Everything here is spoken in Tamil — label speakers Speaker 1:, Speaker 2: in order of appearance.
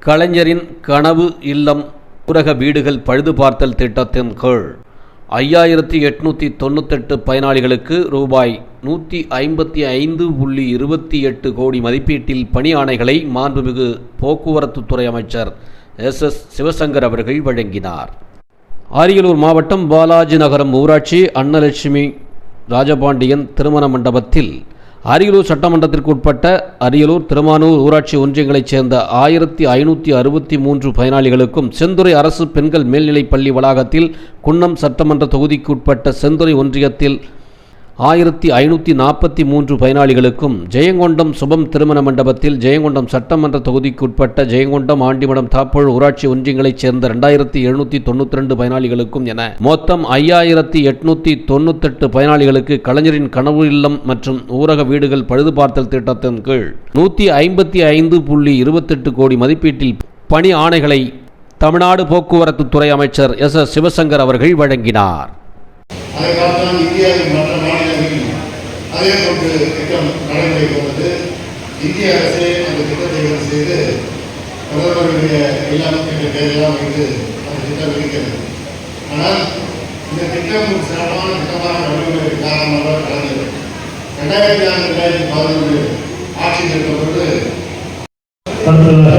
Speaker 1: கலைஞரின் கனவு இல்லம் ஊரக வீடுகள் பழுது பார்த்தல் திட்டத்தின் கீழ் ஐயாயிரத்தி எட்நூற்றி தொண்ணூத்தெட்டு பயனாளிகளுக்கு ரூபாய் நூற்றி ஐம்பத்தி ஐந்து புள்ளி இருபத்தி எட்டு கோடி மதிப்பீட்டில் பணி ஆணைகளை மாண்புமிகு போக்குவரத்துத்துறை அமைச்சர் எஸ் எஸ் சிவசங்கர் அவர்கள் வழங்கினார். அரியலூர் மாவட்டம் பாலாஜி நகரம் ஊராட்சி அன்னலட்சுமி ராஜபாண்டியன் திருமண மண்டபத்தில் அரியலூர் சட்டமன்றத்திற்கு உட்பட்ட அரியலூர் திருமானூர் ஊராட்சி ஒன்றியங்களைச் சேர்ந்த ஆயிரத்தி ஐநூற்றி அறுபத்தி மூன்று பயனாளிகளுக்கும் செந்துறை அரசு பெண்கள் மேல்நிலைப் பள்ளி வளாகத்தில் குன்னம் சட்டமன்ற தொகுதிக்கு உட்பட்ட செந்துறை ஒன்றியத்தில் ஆயிரத்தி ஐநூற்றி நாற்பத்தி மூன்று பயனாளிகளுக்கும் ஜெயங்கொண்டம் சுபம் திருமண மண்டபத்தில் ஜெயங்கொண்டம் சட்டமன்ற தொகுதிக்கு உட்பட்ட ஜெயங்கொண்டம் ஆண்டிமடம் தாப்போல் ஊராட்சி ஒன்றியங்களைச் சேர்ந்த ரெண்டாயிரத்தி எழுநூற்றி தொண்ணூற்றி ரெண்டு பயனாளிகளுக்கும் என மொத்தம் ஐயாயிரத்தி எட்நூற்றி தொண்ணூத்தெட்டு பயனாளிகளுக்கு கலைஞரின் கனவு இல்லம் மற்றும் ஊரக வீடுகள் பழுது பார்த்தல் திட்டத்தின் கீழ் நூற்றி ஐம்பத்தி ஐந்து புள்ளி இருபத்தெட்டு கோடி மதிப்பீட்டில் பணி ஆணைகளை தமிழ்நாடு போக்குவரத்து துறை அமைச்சர் எஸ் எஸ் சிவசங்கர் அவர்கள் வழங்கினார்.
Speaker 2: அதை இந்தியாவின் மற்ற அதே போன்று திட்டம் நடைமுறைக்கு வந்தது இந்திய அரசே அந்த திட்டத்தை செய்து பிரதமருடைய இல்லம் என்ற பெயரெல்லாம் வைத்து அந்த திட்டம் இருக்கிறது ஆனால் இந்த திட்டம் ஒரு சிறப்பான திட்டமாக நடைமுறை காரணமாக கலந்தது. ரெண்டாயிரத்தி ஆறு ரெண்டாயிரத்தி பதினொன்று ஆட்சி நிறுத்தப்பட்டு
Speaker 3: அடுத்ததாக